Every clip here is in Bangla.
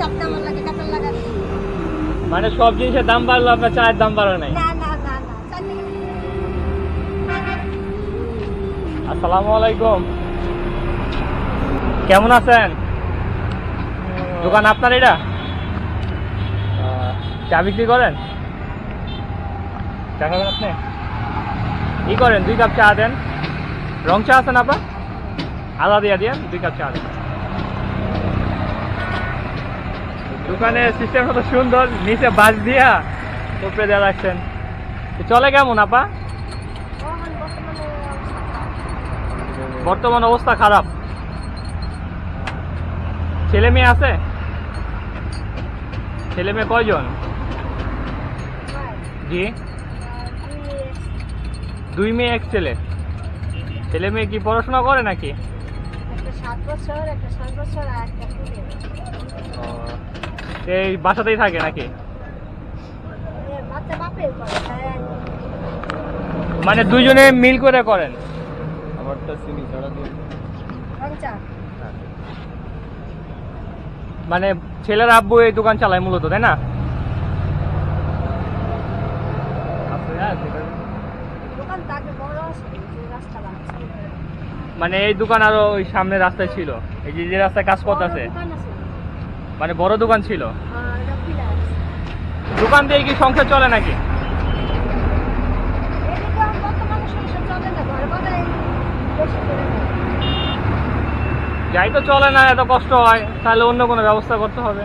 লাগে লাগা মানে সব জিনিসের দাম বাড়লো আপনার চায়ের দাম বাড়ে নাই? না না না না আসসালামু আলাইকুম। কেমন আছেন? দোকান আপনার এটা? চা বিক্রি করেন? চা খাবেন আপনি? কি করেন? দুই কাপ চা দেন। রং চা আছেন আপনার? আদা দিয়া দিয়ে দুই কাপ চা দেন। দোকানের সিস্টেম কত সুন্দর, নিচে বাস দিয়া উপরে দেওয়া রাখছেন। চলে কেমন, আপা? বর্তমানে অবস্থা খারাপ। ছেলে মেয়ে আছে? ছেলে মেয়ে কয়জন? জি। দুই- মেয়ে, এক ছেলে। ছেলে মেয়ে কি পড়াশোনা করে নাকি? সাত বছর, একটা ছয় বছর আর এই বাসাতেই থাকে নাকি? মানে দুজনে মিল করে করেন? আমারটা চিনি ছাড়া দিয়ে। মানে ছেলের আব্বু এই দোকান চালায় মূলত তাই না? দোকান তো আগে বড় আছে যে রাস্তা বানাচ্ছে মানে এই দোকান আরও ওই সামনে রাস্তায় ছিল। এই যে যে রাস্তায় কাজ করতেছে। আছে। মানে বড় দোকান ছিল। আছে দোকান দিয়ে কি সংসার চলে নাকি। যাই তো চলে না এত কষ্ট হয় তাহলে অন্য কোনো ব্যবস্থা করতে হবে।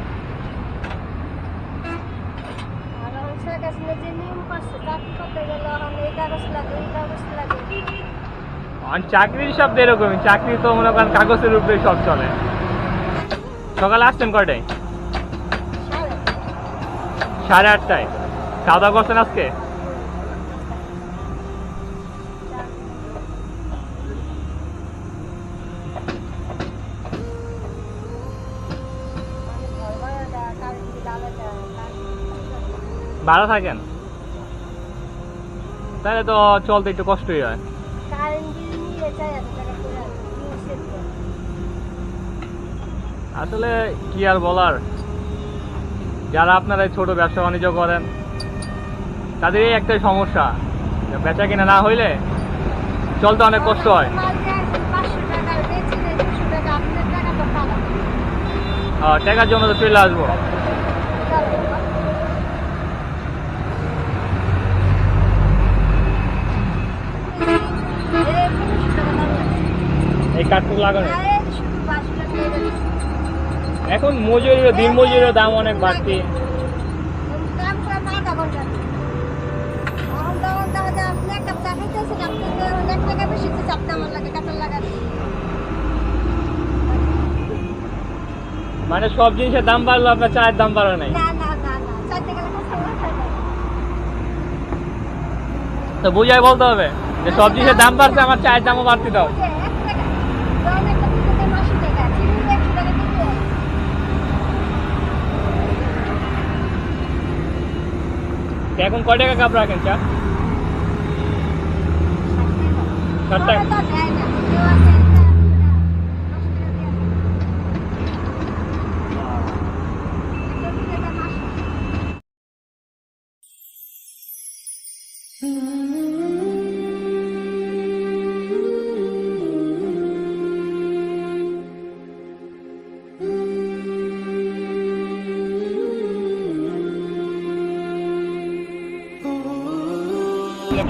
চাকরির সব এরকমই চাকরি তো মনে করেন কাগজের উপরে সব চলে। সকালে আসছেন কয়টায়? সাড়ে আটটায়। খাওয়া দাওয়া করছেন আজকে? ভাড়া থাকেন। তাহলে তো চলতে একটু কষ্টই হয় কারেন্ট বিল নিয়ে চাই হাজার টাকা করে নিয়ে সেভ করে আসলে কি আর বলার? যারা আপনারা ছোট ব্যবসা বাণিজ্য করেন তাদের এই একটাই সমস্যা। বেচা কিনা না হইলে চলতে অনেক কষ্ট হয়। টাকার জন্য তো চলে আসব। এই কাঠটুকু লাগানো। এখন মজুরির দিন মজুরির দাম অনেক বাড়তি। মানে সব জিনিসের দাম বাড়লো, আপনার চায়ের দাম বাড়ে নাই। তো বুঝাই বলতে হবে যে সব জিনিসের দাম বাড়ছে, আমার চায়ের দামও বাড়তি দাও। এখন কয় টাকা কাপ রাখেন চা? টাকা।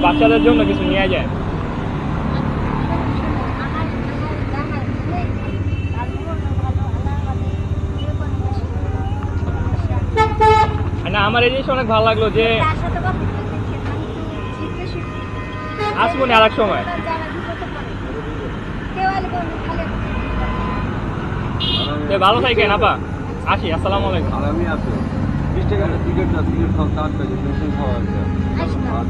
বাচ্চাদের জন্য কিছু নিয়ে যায়। না আমার এই জিনিস অনেক ভালো লাগল যে আসব না আর এক সময় ভালো থাকেন আপা। আসি আসসালামু আলাইকুম। আর আমি আছে। বিশ টাকা টিকিট না টিকিট খাওয়া চার টাকা খাওয়া আছে আসলাম